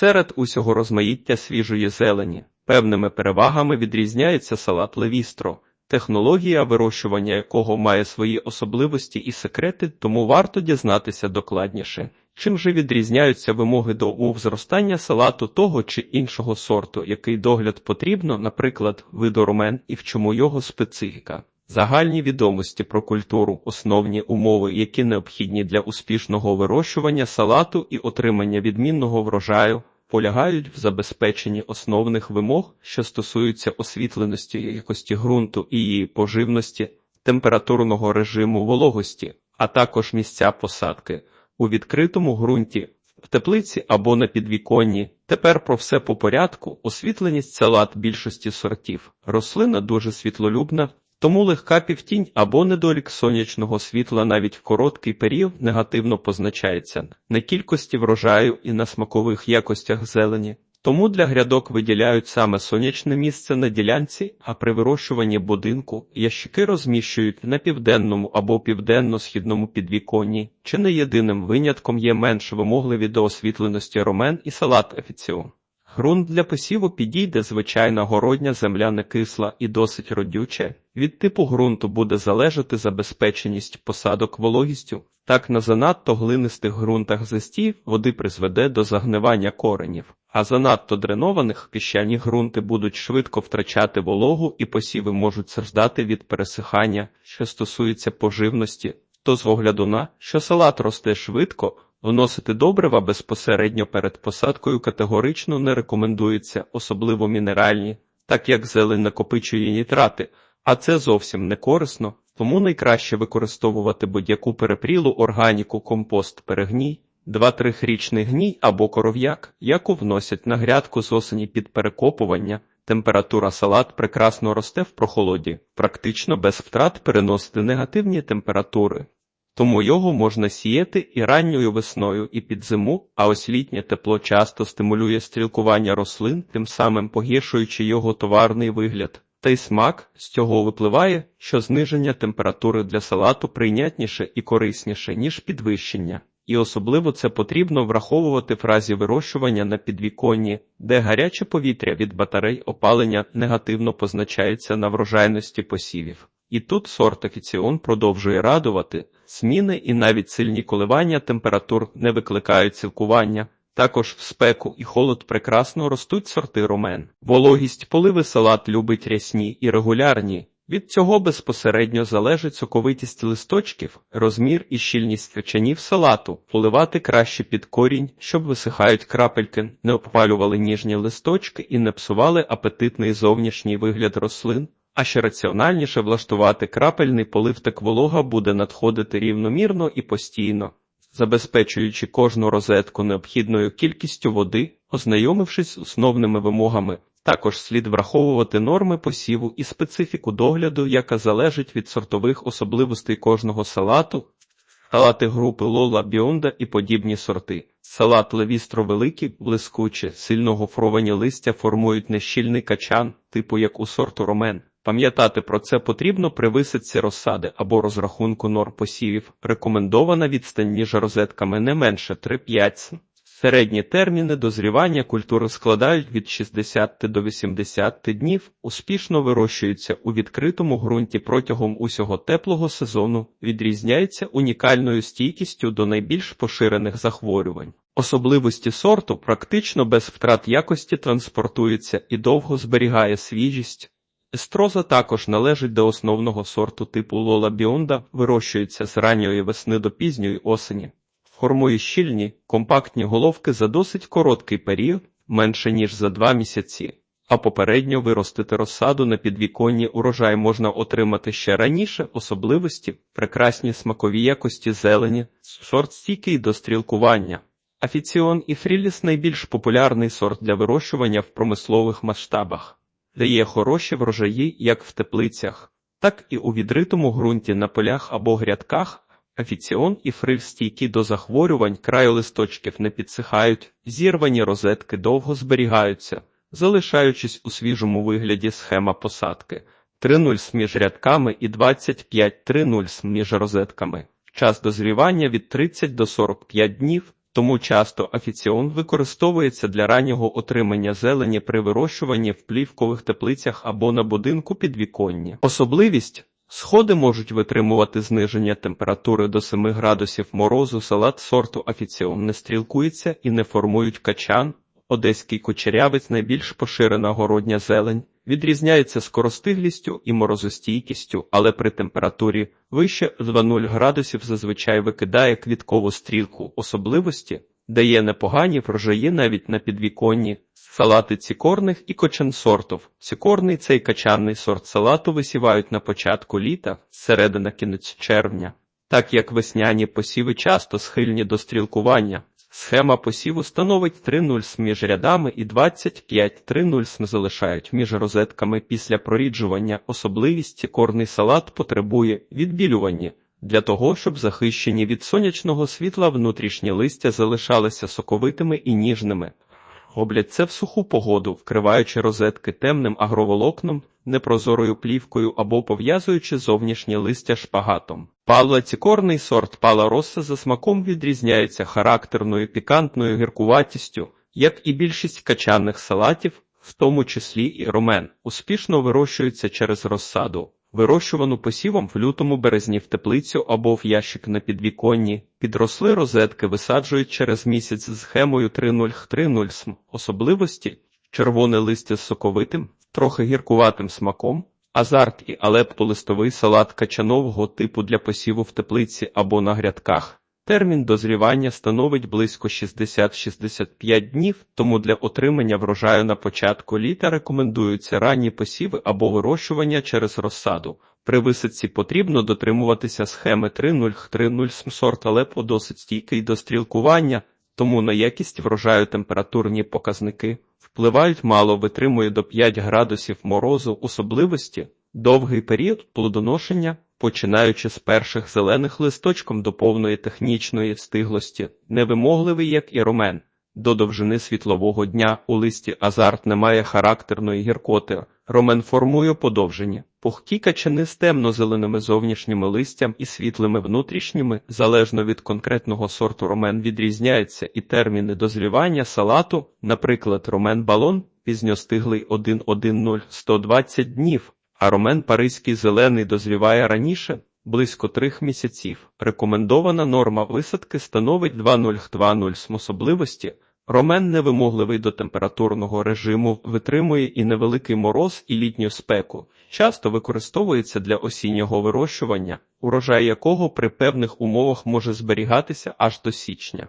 Серед усього розмаїття свіжої зелені певними перевагами відрізняється салат левістро, технологія вирощування якого має свої особливості і секрети, тому варто дізнатися докладніше. Чим же відрізняються вимоги до умов зростання салату того чи іншого сорту, який догляд потрібно, наприклад, виду ромен і в чому його специфіка? Загальні відомості про культуру, основні умови, які необхідні для успішного вирощування салату і отримання відмінного врожаю, полягають в забезпеченні основних вимог, що стосуються освітленості якості ґрунту і її поживності, температурного режиму вологості, а також місця посадки у відкритому ґрунті, в теплиці або на підвіконні. Тепер про все по порядку. Освітленість салат більшості сортів. Рослина дуже світлолюбна, тому легка півтінь або недолік сонячного світла навіть в короткий період негативно позначається на кількості врожаю і на смакових якостях зелені. Тому для грядок виділяють саме сонячне місце на ділянці, а при вирощуванні будинку ящики розміщують на південному або південно-східному підвіконні, чи не єдиним винятком є менш вимогливі до освітленості ромен і салат офіціон. Грунт для посіву підійде звичайна городня земля не кисла і досить родюче. Від типу ґрунту буде залежати забезпеченість посадок вологістю. Так на занадто глинистих ґрунтах застій води призведе до загнивання коренів, а занадто дренованих піщані ґрунти будуть швидко втрачати вологу і посіви можуть страждати від пересихання, що стосується поживності, то з огляду на що салат росте швидко. Вносити добрива безпосередньо перед посадкою категорично не рекомендується, особливо мінеральні, так як зелень накопичує нітрати, а це зовсім не корисно, тому найкраще використовувати будь-яку перепрілу органіку, компост, перегній, 2-3 річний гній або коров'як, яку вносять на грядку з осені під перекопування. Температура салат прекрасно росте в прохолоді, практично без втрат переносити негативні температури. Тому його можна сіяти і ранньою весною, і під зиму, а ось літнє тепло часто стимулює стрілкування рослин, тим самим погіршуючи його товарний вигляд. Та й смак з цього випливає, що зниження температури для салату прийнятніше і корисніше, ніж підвищення. І особливо це потрібно враховувати в разі вирощування на підвіконні, де гаряче повітря від батарей опалення негативно позначається на врожайності посівів. І тут сорт офіціон продовжує радувати, зміни і навіть сильні коливання температур не викликають цілкування. Також в спеку і холод прекрасно ростуть сорти ромен. Вологість поливи салат любить рясні і регулярні. Від цього безпосередньо залежить соковитість листочків, розмір і щільність ткачанів салату, поливати краще під корінь, щоб висихають крапельки, не обпалювали ніжні листочки і не псували апетитний зовнішній вигляд рослин. А ще раціональніше влаштувати крапельний полив так волога буде надходити рівномірно і постійно, забезпечуючи кожну розетку необхідною кількістю води, ознайомившись з основними вимогами. Також слід враховувати норми посіву і специфіку догляду, яка залежить від сортових особливостей кожного салату, салати групи Лола Біонда і подібні сорти. Салат левістро великий, блискуче, сильно гофровані листя формують нещільний качан, типу як у сорту ромен. Пам'ятати про це потрібно при висадці розсади або розрахунку норм посівів. Рекомендована відстань між розетками не менше 3-5 см. Середні терміни дозрівання культури складають від 60 до 80 днів, успішно вирощуються у відкритому ґрунті протягом усього теплого сезону, відрізняється унікальною стійкістю до найбільш поширених захворювань. Особливості сорту практично без втрат якості транспортуються і довго зберігає свіжість. Естроза також належить до основного сорту типу Лола Біонда, вирощується з ранньої весни до пізньої осені. Формує щільні, компактні головки за досить короткий період, менше ніж за два місяці. А попередньо виростити розсаду на підвіконні урожай можна отримати ще раніше, особливості, прекрасні смакові якості зелені, сорт стійкий до стрілкування. Афіціон і фріліс найбільш популярний сорт для вирощування в промислових масштабах, дає хороші врожаї як в теплицях, так і у відритому ґрунті на полях або грядках. Афіціон і фриль стійкі до захворювань, краю листочків не підсихають, зірвані розетки довго зберігаються, залишаючись у свіжому вигляді схема посадки 3-0 між рядками і 25-3-0 між розетками. Час дозрівання від 30 до 45 днів, тому часто афіціон використовується для раннього отримання зелені при вирощуванні в плівкових теплицях або на будинку підвіконні. Особливість Сходи можуть витримувати зниження температури до 7 градусів морозу, салат сорту афіціон не стрілкується і не формують качан. Одеський кучерявець найбільш поширена городня зелень, відрізняється скоростиглістю і морозостійкістю, але при температурі вище 2,0 градусів зазвичай викидає квіткову стрілку. Особливості дає непогані врожаї навіть на підвіконні, салати цікорних і кочансортов. Цікорний цей качанний сорт салату висівають на початку літа, середина кінець червня. Так як весняні посіви часто схильні до стрілкування, схема посіву становить 3-0 між рядами і 25-3-0 см залишають між розетками після проріджування. Особливість цікорний салат потребує відбілювання. Для того, щоб захищені від сонячного світла внутрішні листя залишалися соковитими і ніжними. Роблять це в суху погоду, вкриваючи розетки темним агроволокном, непрозорою плівкою або пов'язуючи зовнішнє листя шпагатом. Палла цікорний сорт пала роса за смаком відрізняється характерною пікантною гіркуватістю, як і більшість качаних салатів, в тому числі і ромен, успішно вирощується через розсаду. Вирощувану посівом в лютому березні в теплицю або в ящик на підвіконні, підросли розетки висаджують через місяць з схемою 3.0-3.0 см. Особливості червоне листя з соковитим, трохи гіркуватим смаком, азарт і алептолистовий салат качанового типу для посіву в теплиці або на грядках. Термін дозрівання становить близько 60-65 днів, тому для отримання врожаю на початку літа рекомендуються ранні посіви або вирощування через розсаду. При висадці потрібно дотримуватися схеми 3.0-3.0 см сорт Алепо досить стійкий до стрілкування, тому на якість врожаю температурні показники впливають мало витримує до 5 градусів морозу особливості, довгий період плодоношення починаючи з перших зелених листочком до повної технічної стиглості, невимогливий, як і ромен. До довжини світлового дня у листі азарт не має характерної гіркоти. Ромен формує подовжені, пухкі качани з темно-зеленими зовнішніми листям і світлими внутрішніми, залежно від конкретного сорту ромен відрізняється і терміни дозрівання салату, наприклад, ромен балон, пізньостиглий 1.1.0-120 днів, а ромен паризький зелений дозріває раніше, близько трьох місяців. Рекомендована норма висадки становить 2,0-2,0 см особливості. Ромен невимогливий до температурного режиму, витримує і невеликий мороз, і літню спеку. Часто використовується для осіннього вирощування, урожай якого при певних умовах може зберігатися аж до січня.